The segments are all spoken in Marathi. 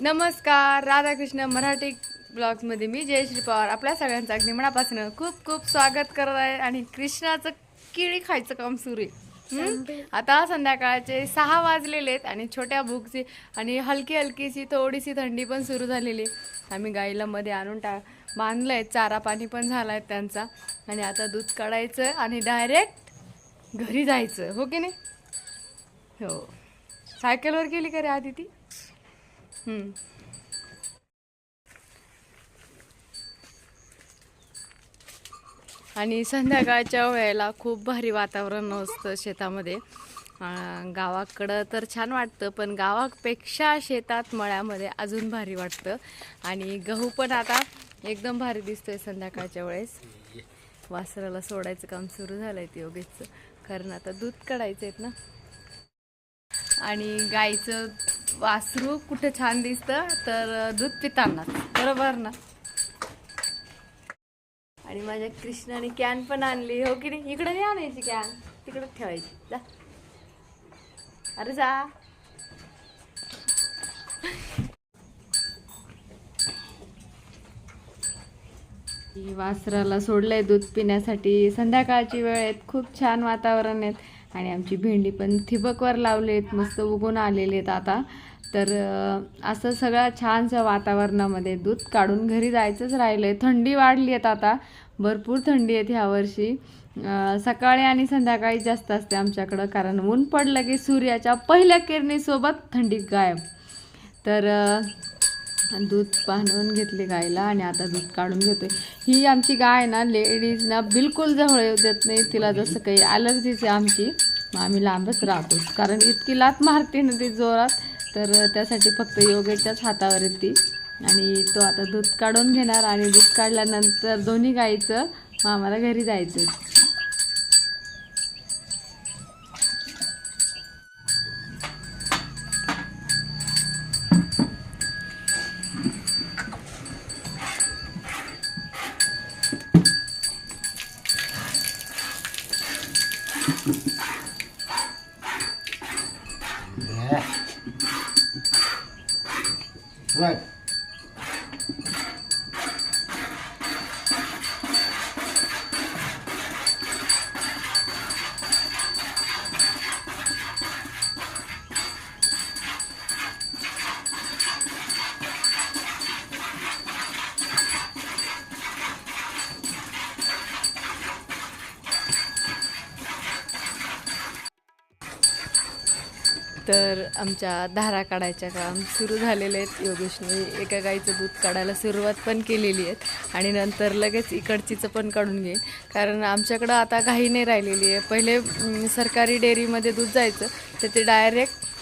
नमस्कार राधाकृष्ण मराठी ब्लॉग्समध्ये मी जयश्री पवार. आपल्या सगळ्यांचं अगदी मनापासून खूप खूप स्वागत करत आहे आणि कृष्णाचं केळी खायचं काम सुरू आहे? आता संध्याकाळचे सहा वाजलेले आहेत आणि छोट्या भूकची आणि हलकी हलकीशी थोडीशी थंडी पण सुरू झालेली आहे. आम्ही गाईला मध्ये आणून टा बांधलंय. चारा पाणी पण झालाय त्यांचा. आणि आता दूध काढायचं आणि डायरेक्ट घरी जायचं. हो की नाही? हो. सायकलवर गेली का रे आधी ती हम्म. आणि संध्याकाळच्या वेळेला खूप भारी वातावरण असतं शेतामध्ये. अं, गावाकडं तर छान वाटतं पण गावापेक्षा शेतात मळ्यामध्ये अजून भारी वाटतं. आणि गहू पण आता एकदम भारी दिसतोय संध्याकाळच्या वेळेस. वासराला सोडायचं काम सुरू झालंय ते योगेशचं. कारण आता दूध काढायचं आहेत ना. आणि गाईचं वासरू कुठं छान दिसतं तर दूध पिताना. बरोबर ना? आणि माझ्या कृष्णाने कॅन पण आणली हो की नाही? इकडे नाही आणायची कॅन तिकडे ठेवायची. जा. अरे जा. वासराला सोडलंय दूध पिण्यासाठी. संध्याकाळची वेळ आहेत. खूप छान वातावरण आहेत. आणि आमची भेंडी पण ठिबकवर लावले आहेत मस्त उगून आलेले आहेत आता. तर असं सगळं छानसं वातावरणामध्ये दूध काढून घरी जायचंच राहिलं आहे थंडी वाढली आहेत आता. भरपूर थंडी आहेत ह्यावर्षी सकाळी आणि संध्याकाळी जास्त असते आमच्याकडं कारण ऊन पडलं की सूर्याच्या पहिल्या किरणीसोबत थंडी गायब. तर दूध बांधून घेतले गायला आणि आता दूध काढून घेतोय. ही आमची गाय ना लेडीज ना बिलकुल जवळ येऊ देत नाही. तिला जसं काही ॲलर्जीच आहे आमची मग आम्ही लांबच राहतो. कारण इतकी लात मारते ना ती जोरात तर त्यासाठी फक्त योगेच्याच हातावर येते आणि तो आता दूध काढून घेणार आणि दूध काढल्यानंतर दोन्ही गाईचं मग आम्हाला घरी जायचं Right. तर आमच्या धारा काढायच्या काम सुरू झालेले आहेत. योगेशने एका गाईचं दूध काढायला सुरुवात पण केलेली आहेत. आणि नंतर लगेच इकडचीचं पण काढून घेईन. कारण आमच्याकडं आता घाई नाही राहिलेली आहे. पहिले सरकारी डेअरीमध्ये दूध जायचं. तर ते डायरेक्ट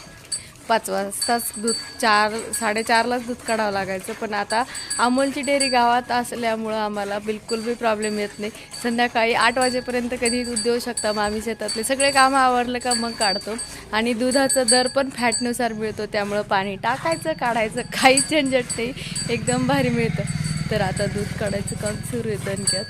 पाच वाजताच दूध चार साडेचारलाच दूध काढावं लागायचं. पण आता अमोलची डेअरी गावात असल्यामुळं आम्हाला बिलकुल बी प्रॉब्लेम येत नाही. संध्याकाळी आठ वाजेपर्यंत कधी दूध देऊ शकता. मग आम्ही शेतातले सगळे कामं आवरलं का मग काढतो. आणि दुधाचा दर पण फॅटनुसार मिळतो. त्यामुळं पाणी टाकायचं काढायचं काही झंझट नाही. एकदम भारी मिळतं. तर आता दूध काढायचं काम सुरू आहे दणक्यात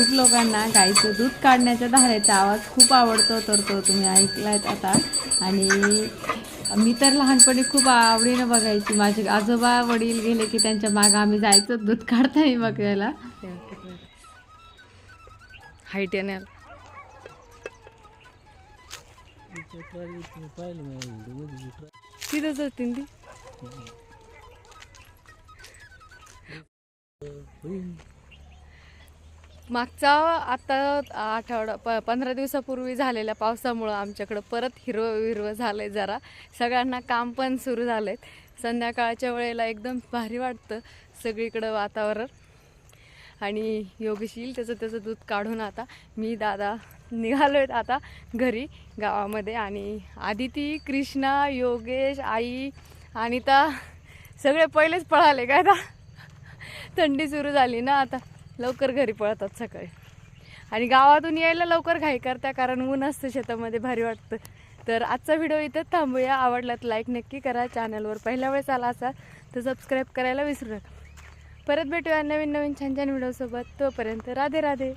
खूप लोकांना गाईचं दूध काढण्याच्या धारेचा आवाज खूप आवडतो तर तो तुम्ही ऐकलायत आता. आणि मी तर लहानपणी खूप आवडीनं बघायची. माझे आजोबा वडील गेले की त्यांच्या मागं आम्ही जायचं दूध काढताना बघायला. हाईट येण्याला तिथंच असतील ती? मागचा आता आठवडा प पंधरा दिवसापूर्वी झालेल्या पावसामुळं आमच्याकडं परत हिरवं हिरवं झालं आहे जरा. सगळ्यांना काम पण सुरू झालं आहे संध्याकाळच्या वेळेला एकदम भारी वाटतं सगळीकडं वातावरण. आणि योगेश येईल त्याचं त्याचं दूध काढून आता मी दादा निघालो आहेत आता घरी गावामध्ये. आणि आदिती कृष्णा योगेश आई अनिता सगळे पहिलेच पळाले काय आता? थंडी सुरू झाली ना आता. लवकर घरी पळतात सकाळी. आणि गावातून यायला लवकर घाई करता कारण ऊन असतं शेतामध्ये भारी वाटतं. तर आजचा व्हिडिओ इथं थांबूया. आवडला तर लाईक नक्की करा. चॅनलवर पहिल्या वेळेस आला असाल तर सबस्क्राईब करायला विसरू नका. परत भेटूया नवीन नवीन छान छान व्हिडिओसोबत तोपर्यंत राधे राधे